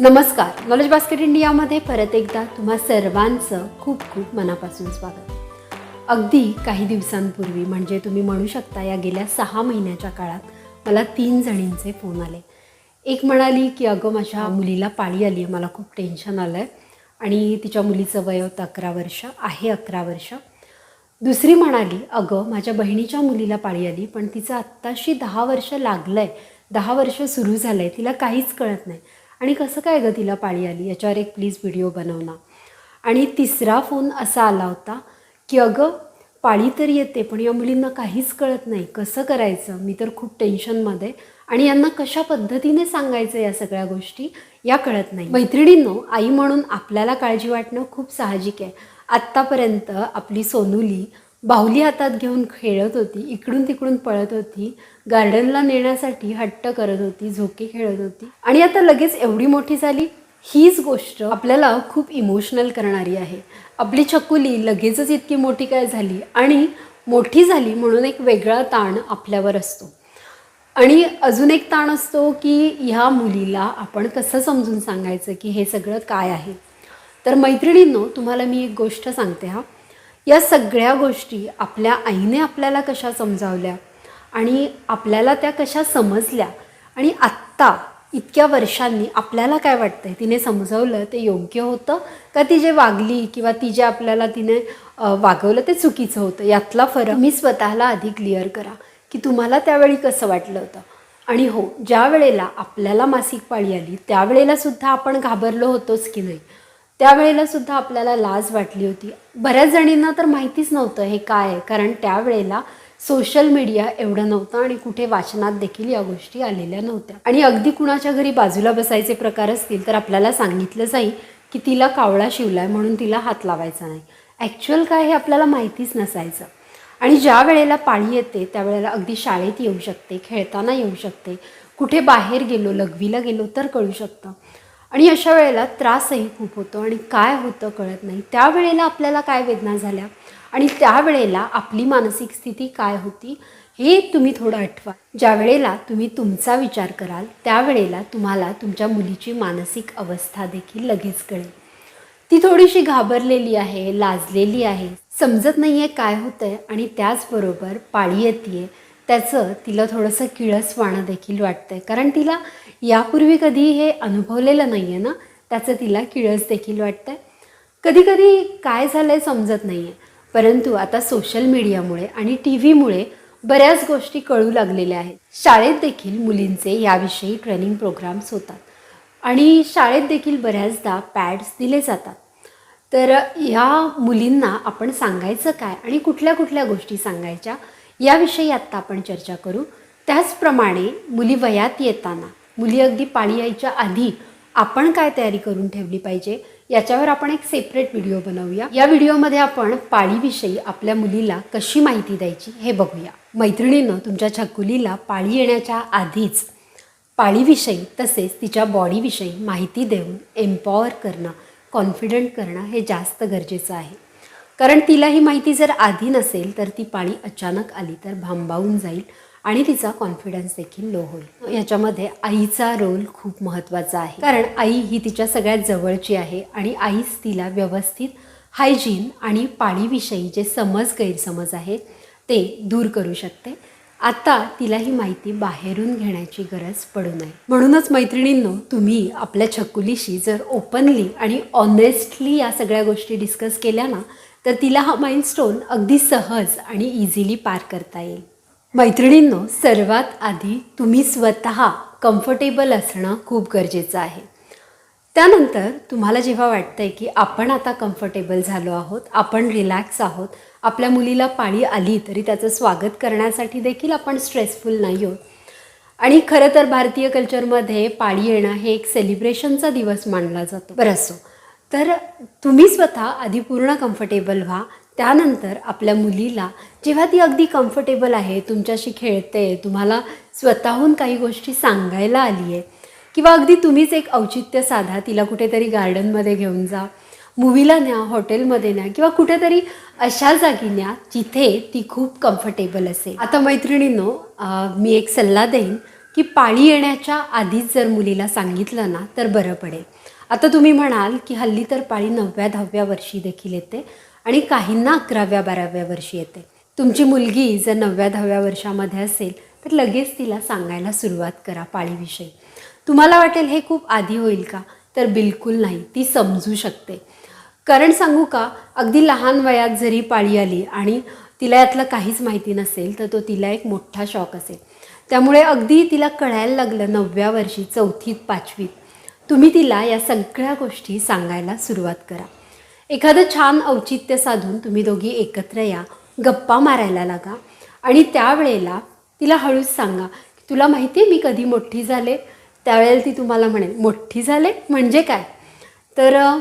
नमस्कार. Knowledge basket इंडियामध्ये परत एकदा तुम्हा सर्वांचं खूप खूप मनापासून स्वागत. अगदी काही दिवसांपूर्वी म्हणजे तुम्ही म्हणू शकता या गेल्या सहा महिन्याच्या काळात मला तीन जणींचे फोन आले. एक म्हणाली की अगं माझ्या मुलीला पाळी आली आहे मला खूप टेन्शन आलं आहे आणि तिच्या मुलीचं वय होतं अकरा वर्ष आहे अकरा वर्ष. दुसरी म्हणाली अगं माझ्या बहिणीच्या मुलीला पाळी आली पण तिचं आत्ताशी दहा वर्ष लागलं आहे दहा वर्ष सुरू झालं आहे तिला काहीच कळत नाही. आणि कसं काय गं तिला पाळी आली? याच्यावर एक प्लीज व्हिडिओ बनव ना. आणि तिसरा फोन असा आला होता की अगं पाळी तर येते पण या मुलींना काहीच कळत नाही. कसं करायचं? मी तर खूप टेन्शनमध्ये आणि यांना कशा पद्धतीने सांगायचं या सगळ्या गोष्टी? या कळत नाही. मैत्रिणींनो आई म्हणून आपल्याला काळजी वाटणं खूप साहजिक आहे. आत्तापर्यंत आपली सोनुली बाहुली हातात घेऊन खेळत होती इकडून तिकडून पळत होती गार्डनला नेण्यासाठी हट्ट करत होती झोके खेळत होती. आणि आता लगेच एवढी मोठी झाली हीच गोष्ट आपल्याला खूप इमोशनल करणारी आहे. आपली छकुली लगेचच इतकी मोठी काय झाली आणि मोठी झाली म्हणून एक वेगळा ताण आपल्यावर असतो. आणि अजून एक ताण असतो की ह्या मुलीला आपण कसं समजून सांगायचं की हे सगळं काय आहे? तर मैत्रिणींनो तुम्हाला मी एक गोष्ट सांगते हा. या सगळ्या गोष्टी आपल्या आईने आपल्याला कशा समजावल्या आणि आपल्याला त्या कशा समजल्या आणि आत्ता इतक्या वर्षांनी आपल्याला काय वाटतंय? तिने समजवलं ते योग्य होतं? का ती जे वागली किंवा ती जे आपल्याला तिने वागवलं ते चुकीचं होतं? यातला फरक मी स्वतःला आधी क्लिअर करा की तुम्हाला त्यावेळी कसं वाटलं होतं? आणि हो ज्या वेळेला आपल्याला मासिक पाळी आली त्यावेळेला सुद्धा आपण घाबरलो होतोच की नाही? त्यावेळेला सुद्धा आपल्याला लाज वाटली होती. बऱ्याच जणींना तर माहितीच नव्हतं हे काय आहे कारण त्यावेळेला सोशल मीडिया एवढं नव्हतं आणि कुठे वाचनात देखील या गोष्टी आलेल्या नव्हत्या. आणि अगदी कुणाच्या घरी बाजूला बसायचे प्रकार असतील तर आपल्याला सांगितलं जाईल की तिला कावळा शिवलाय म्हणून तिला हात लावायचा नाही. ॲक्च्युअल काय हे आपल्याला माहितीच नसायचं. आणि ज्या वेळेला पाळी येते त्यावेळेला अगदी शाळेत येऊ शकते खेळताना येऊ शकते कुठे बाहेर गेलो लघवीला गेलो तर कळू शकतं. आणि अशा वेळेला त्रासही खूप होतो आणि काय होतं कळत नाही. त्यावेळेला आपल्याला काय वेदना झाल्या आणि त्यावेळेला आपली मानसिक स्थिती काय होती हे तुम्ही थोडं आठवा. ज्या वेळेला तुम्ही तुमचा विचार कराल त्यावेळेला तुम्हाला तुमच्या मुलीची मानसिक अवस्था देखील लगेच कळेल. ती थोडीशी घाबरलेली आहे लाजलेली आहे समजत नाही आहे काय होतंय आणि त्याचबरोबर पाळी येते त्याचं तिला थोडंसं किळसवाणं देखील वाटतं आहे कारण तिला यापूर्वी कधी हे अनुभवलेलं नाही आहे ना त्याचं तिला किळस देखील वाटतंय. आहे कधीकधी काय झालं आहे समजत नाही आहे परंतु आता सोशल मीडियामुळे आणि टी व्हीमुळे बऱ्याच गोष्टी कळू लागलेल्या आहेत. शाळेत देखील मुलींचे याविषयी ट्रेनिंग प्रोग्राम्स होतात. आणि शाळेत देखील बऱ्याचदा पॅड्स दिले जातात. तर ह्या मुलींना आपण सांगायचं काय आणि कुठल्या कुठल्या गोष्टी सांगायच्या? याविषयी आत्ता आपण चर्चा करू. त्याचप्रमाणे मुली वयात येताना मुली अगदी पाळी यायच्या आधी आपण काय तयारी करून ठेवली पाहिजे याच्यावर आपण एक सेपरेट व्हिडिओ बनवूया. या व्हिडिओमध्ये आपण पाळीविषयी आपल्या मुलीला कशी माहिती द्यायची हे बघूया. मैत्रिणीनं तुमच्या छकुलीला पाळी येण्याच्या आधीच पाळीविषयी तसेच तिच्या बॉडीविषयी माहिती देऊन एम्पॉवर करणं कॉन्फिडंट करणं हे जास्त गरजेचं आहे. कारण तिला ही माहिती जर आधी नसेल तर ती पाळी अचानक आली तर भांबावून जाईल आणि तिचा कॉन्फिडन्स देखील लो होईल. याच्यामध्ये आईचा रोल खूप महत्त्वाचा आहे. कारण आई ही तिच्या सगळ्यात जवळची आहे आणि आईच तिला व्यवस्थित हायजीन आणि पाळीविषयी जे समज गैरसमज आहे ते दूर करू शकते. आता तिला ही माहिती बाहेरून घेण्याची गरज पडू नये. म्हणूनच मैत्रिणींनो तुम्ही आपल्या छकुलीशी जर ओपनली आणि ऑनेस्टली या सगळ्या गोष्टी डिस्कस केल्या ना तर तिला हा माइलस्टोन अगदी सहज आणि इझिली पार करता येईल. मैत्रिणींनो सर्वात आधी तुम्ही स्वतः कम्फर्टेबल असणं खूप गरजेचं आहे. त्यानंतर तुम्हाला जेव्हा वाटतं आहे की आपण आता कम्फर्टेबल झालो आहोत आपण रिलॅक्स आहोत आपल्या मुलीला पाळी आली तरी त्याचं स्वागत करण्यासाठी देखील आपण स्ट्रेसफुल नाही आहोत. आणि खरं तर भारतीय कल्चरमध्ये पाळी येणं हे एक सेलिब्रेशनचा दिवस मानला जातो. बरं असो. तर तुम्ही स्वतः आधी पूर्ण कम्फर्टेबल व्हा. त्यानंतर आपल्या मुलीला जेव्हा ती अगदी कम्फर्टेबल आहे तुमच्याशी खेळते तुम्हाला स्वतःहून काही गोष्टी सांगायला आली आहे किंवा अगदी तुम्हीच एक औचित्य साधा तिला कुठेतरी गार्डनमध्ये घेऊन जा मूवीला न्या हॉटेलमध्ये न्या किंवा कुठेतरी अशा जागी न्या जिथे ती खूप कम्फर्टेबल असेल. आता मैत्रिणींनो मी एक सल्ला देईन की पाळी येण्याच्या आधीच जर मुलीला सांगितलं ना तर बरं पडेल. आता तुम्ही म्हणाल की हल्ली तर पाळी नवव्या दहाव्या वर्षी देखील येते आणि काहींना अकराव्या बाराव्या वर्षी येते. तुमची मुलगी जर नवव्या दहाव्या वर्षामध्ये असेल तर लगेच तिला सांगायला सुरुवात करा पाळीविषयी. तुम्हाला वाटेल हे खूप आधी होईल का? तर बिलकुल नाही. ती समजू शकते. कारण सांगू का? अगदी लहान वयात जरी पाळी आली आणि तिला यातलं काहीच माहिती नसेल तर तो तिला एक मोठा शॉक असेल. त्यामुळे अगदी तिला कळायला लागलं नवव्या वर्षी चौथीत पाचवीत. तुम्ही तिला या सगळ्या गोष्टी सांगायला सुरुवात करा. एखादं छान औचित्य साधून तुम्ही दोघी एकत्र या. गप्पा मारायला लागा. आणि त्यावेळेला तिला हळूच सांगा की तुला माहिती आहे मी कधी मोठी झाले? त्यावेळेला ती तुम्हाला म्हणेल मोठी झाले? म्हणजे काय? तर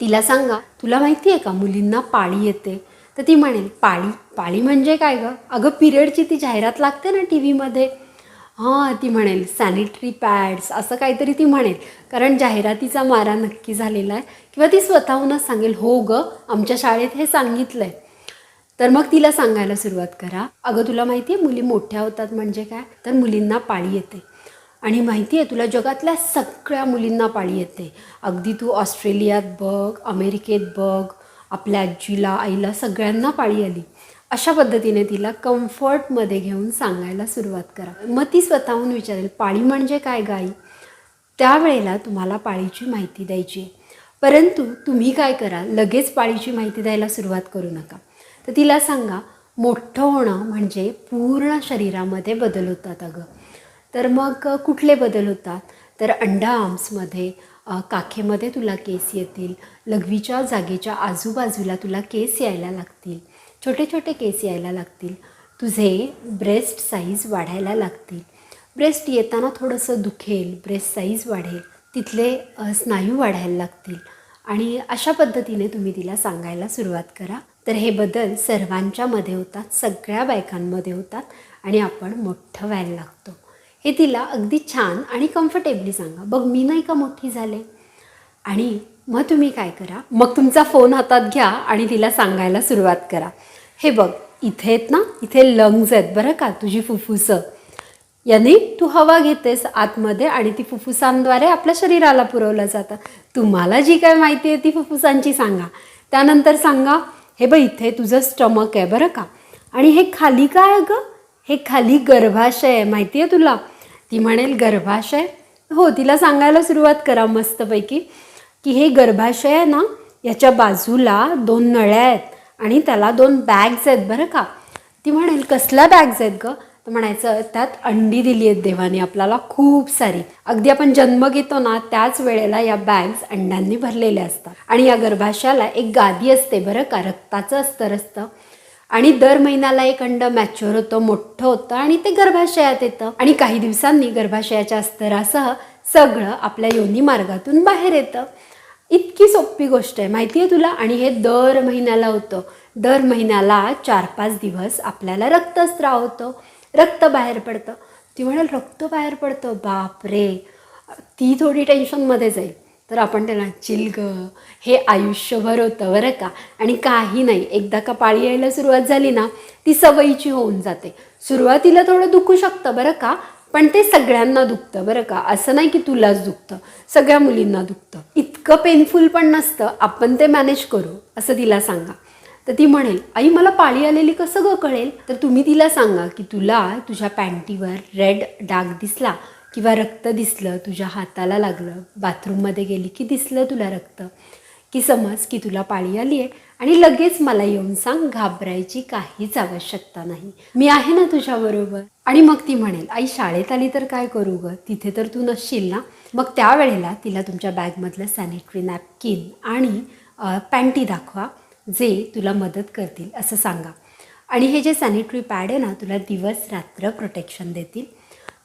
तिला सांगा तुला माहिती आहे का मुलींना पाळी येते? तर ती म्हणेल पाळी? पाळी म्हणजे काय गं? अगं पिरियडची ती जाहिरात लागते ना टी व्हीमध्ये हां ती म्हणेल सॅनिटरी पॅड्स असं काहीतरी ती म्हणेल. कारण जाहिरातीचा मारा नक्की झालेला आहे. किंवा ती स्वतःहूनच सांगेल हो गं आमच्या शाळेत हे सांगितलं आहे तर मग तिला सांगायला सुरुवात करा. अगं तुला माहिती आहे मुली मोठ्या होतात म्हणजे काय? तर मुलींना पाळी येते. आणि माहिती आहे तुला जगातल्या सगळ्या मुलींना पाळी येते. अगदी तू ऑस्ट्रेलियात बघ अमेरिकेत बघ आपल्या आजीला आईला सगळ्यांना पाळी आली. अशा पद्धतीने तिला कम्फर्टमध्ये घेऊन सांगायला सुरुवात करा. मग ती स्वतःहून विचारेल पाळी म्हणजे काय गाई? त्यावेळेला तुम्हाला पाळीची माहिती द्यायची परंतु तुम्ही काय करा लगेच पाळीची माहिती द्यायला सुरुवात करू नका. तर तिला सांगा मोठं होणं म्हणजे पूर्ण शरीरामध्ये बदल होतात अगं. तर मग कुठले बदल होतात? तर अंडा आर्म्समध्ये काखेमध्ये तुला केस येतील. लघवीच्या जागेच्या आजूबाजूला तुला केस यायला लागतील. छोटे छोटे केस यायला लागतील. तुझे ब्रेस्ट साईज वाढायला लागतील. ब्रेस्ट येताना थोडंसं दुखेल ब्रेस्ट साईज वाढेल. तिथले स्नायू वाढायला लागतील. आणि अशा पद्धतीने तुम्ही तिला सांगायला सुरुवात करा. तर हे बदल सर्वांच्यामध्ये होतात सगळ्या बायकांमध्ये होतात आणि आपण मोठं व्हायला लागतो. हे तिला अगदी छान आणि कम्फर्टेबली सांगा. बघ मी नाही का मोठी झाले? आणि मग तुम्ही काय करा? मग तुमचा फोन हातात घ्या आणि तिला सांगायला सुरुवात करा. हे बघ इथे आहेत ना इथे लंग्ज आहेत बरं का तुझी फुफ्फुसं. याने तू हवा घेतेस आतमध्ये आणि ती फुफ्फुसांद्वारे आपल्या शरीराला पुरवलं जातं. तुम्हाला जी काय माहिती आहे ती फुफ्फुसांची सांगा. त्यानंतर सांगा हे बघ इथे तुझं स्टमक आहे बरं का. आणि हे खाली काय आहे गं? हे खाली गर्भाशय आहे माहिती आहे तुला? ती म्हणेल गर्भाशय? हो तिला सांगायला सुरुवात करा मस्तपैकी. की हे गर्भाशय आहे ना याच्या बाजूला दोन नळ्या आहेत. आणि त्याला दोन बॅग्स आहेत बरं का. ती म्हणेल कसल्या बॅग्स आहेत गं? तर म्हणायचं त्यात अंडी दिली आहेत देवाने आपल्याला खूप सारी. अगदी आपण जन्म घेतो ना त्याच वेळेला या बॅग्स अंड्यांनी भरलेल्या असतात. आणि या गर्भाशयाला एक गादी असते बरं का रक्ताचं अस्तर असतं. आणि दर महिन्याला एक अंड मॅच्युअर होतं मोठं होतं आणि ते गर्भाशयात येतं. आणि काही दिवसांनी गर्भाशयाच्या अस्तरासह सगळं आपल्या योनी मार्गातून बाहेर येतं. इतकी सोपी गोष्ट आहे. माहिती आहे तुला? आणि हे दर महिन्याला होतं. दर महिन्याला चार पाच दिवस आपल्याला रक्तस्त्राव होतं. रक्त बाहेर पडतं. ती म्हणेल रक्त बाहेर पडतं? बापरे! ती थोडी टेन्शनमध्ये जाईल. तर आपण त्याला चिलग हे आयुष्यभर होतं बरं का? आणि काही नाही. एकदा का पाळी यायला सुरुवात झाली ना ती सवयीची होऊन जाते. सुरुवातीला थोडं दुखू शकतं बरं का? पण ते सगळ्यांना दुखतं बरं का. असं नाही की तुलाच दुखतं. सगळ्या मुलींना दुखतं. इतकं पेनफुल पण नसतं. आपण ते मॅनेज करू असं तिला सांगा. तर ती म्हणेल आई मला पाळी आलेली कसं ग कळेल? तर तुम्ही तिला सांगा की तुला तुझ्या पॅन्टीवर रेड डाग दिसला किंवा रक्त दिसलं तुझ्या हाताला लागलं बाथरूममध्ये गेली की दिसलं तुला रक्त? की समज की तुला पाळी आली आहे आणि लगेच मला येऊन सांग घाबरायची काहीच आवश्यकता नाही. मी आहे ना तुझ्याबरोबर आणि मग ती म्हणेल आई शाळेत आली तर काय करू ग? तिथे तर तू नसशील ना? मग त्यावेळेला तिला तुमच्या बॅगमधलं सॅनिटरी नॅपकिन आणि पॅन्टी दाखवा जे तुला मदत करतील असं सांगा. आणि हे जे सॅनिटरी पॅड आहे ना तुला दिवस रात्र प्रोटेक्शन देतील.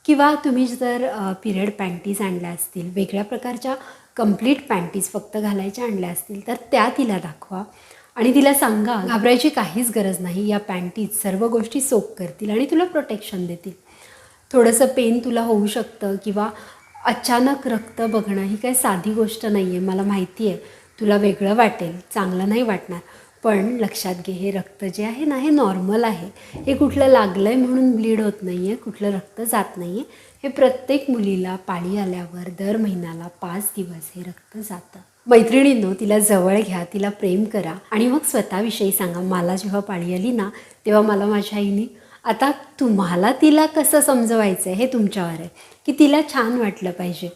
किंवा तुम्ही जर पिरियड पॅन्टीज आणल्या असतील वेगळ्या प्रकारच्या कंप्लीट पॅन्टीज फक्त घालायच्या आणल्या असतील तर त्या तिला दाखवा. आणि तिला सांगा घाबरायची काहीच गरज नाही. या पॅन्टीत सर्व गोष्टी सोप करतील आणि तुला प्रोटेक्शन देतील. थोडंसं पेन तुला होऊ शकतं किंवा अचानक रक्त बघणं ही काही साधी गोष्ट नाही आहे मला माहिती आहे तुला वेगळं वाटेल चांगलं नाही वाटणार. पण लक्षात घे हे रक्त जे आहे ना हे नॉर्मल आहे. हे कुठलं लागलं आहे म्हणून ब्लीड होत नाही आहे कुठलं रक्त जात नाही आहे हे प्रत्येक मुलीला पाळी आल्यावर दर महिन्याला पाच दिवस हे रक्त जातं. मैत्रिणींनो तिला जवळ घ्या तिला प्रेम करा आणि मग स्वतःविषयी सांगा मला जेव्हा पाळी आली ना तेव्हा मला माझ्या आईने आता तुम्हाला तिला कसं समजवायचं आहे हे तुमच्यावर आहे. की तिला छान वाटलं पाहिजे.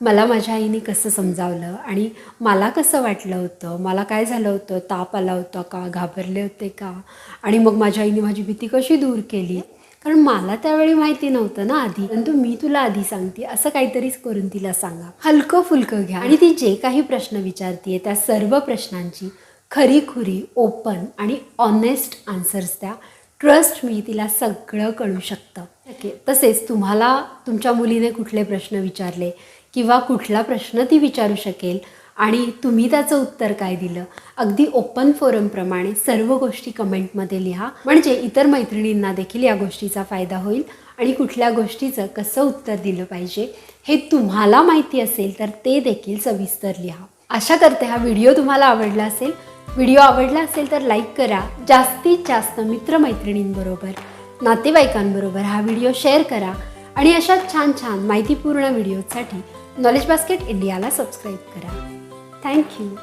मला माझ्या आईने कसं समजावलं आणि मला कसं वाटलं होतं? मला काय झालं होतं? ताप आला होता का? घाबरले होते का? आणि मग माझ्या आईने माझी भीती कशी दूर केली? कारण मला त्यावेळी माहिती नव्हतं ना आधी. परंतु मी तुला आधी सांगते असं काहीतरीच करून तिला सांगा. हलकं फुलकं घ्या. आणि ती जे काही प्रश्न विचारते त्या सर्व प्रश्नांची खरीखुरी ओपन आणि ऑनेस्ट आन्सर्स द्या. ट्रस्ट मी तिला सगळं कळू शकतं. ओके. तसेच तुम्हाला तुमच्या मुलीने कुठले प्रश्न विचारले किंवा कुठला प्रश्न ती विचारू शकेल आणि तुम्ही त्याचं उत्तर काय दिलं? अगदी ओपन फोरमप्रमाणे सर्व गोष्टी कमेंटमध्ये लिहा. म्हणजे इतर मैत्रिणींना देखील या गोष्टीचा फायदा होईल आणि कुठल्या गोष्टीचं कसं उत्तर दिलं पाहिजे हे तुम्हाला माहिती असेल तर ते देखील सविस्तर लिहा. आशा करते हा व्हिडिओ तुम्हाला आवडला असेल. व्हिडिओ आवडला असेल तर लाईक करा. जास्तीत जास्त मित्रमैत्रिणींबरोबर नातेवाईकांबरोबर हा व्हिडिओ शेअर करा आणि अशा छान छान माहितीपूर्ण व्हिडिओसाठी नॉलेज बास्केट इंडियाला सबस्क्राईब करा. Thank you.